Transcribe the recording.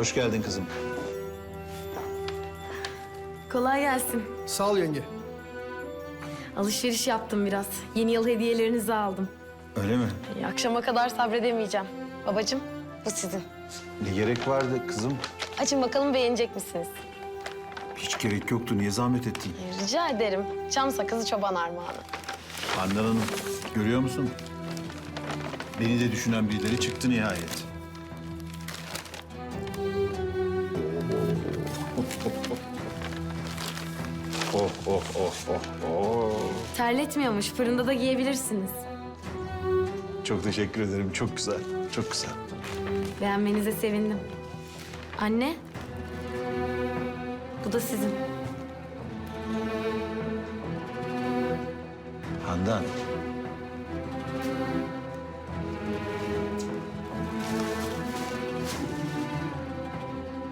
Hoş geldin kızım. Kolay gelsin. Sağ ol yenge. Alışveriş yaptım biraz. Yeni yıl hediyelerinizi aldım. Öyle mi? Ee, akşama kadar sabredemeyeceğim. Babacığım, bu sizin. Ne gerek vardı kızım? Açın bakalım beğenecek misiniz? Hiç gerek yoktu. Niye zahmet ettin? Ee, rica ederim. Çam sakızı çoban armağanı. Handan Hanım, görüyor musun? Beni de düşünen birileri çıktı nihayet. Oh, oh, oh, oh, oh. Terletmiyormuş. Fırında da giyebilirsiniz. Çok teşekkür ederim. Çok güzel, çok güzel. Beğenmenize sevindim. Anne, bu da sizin. Handan,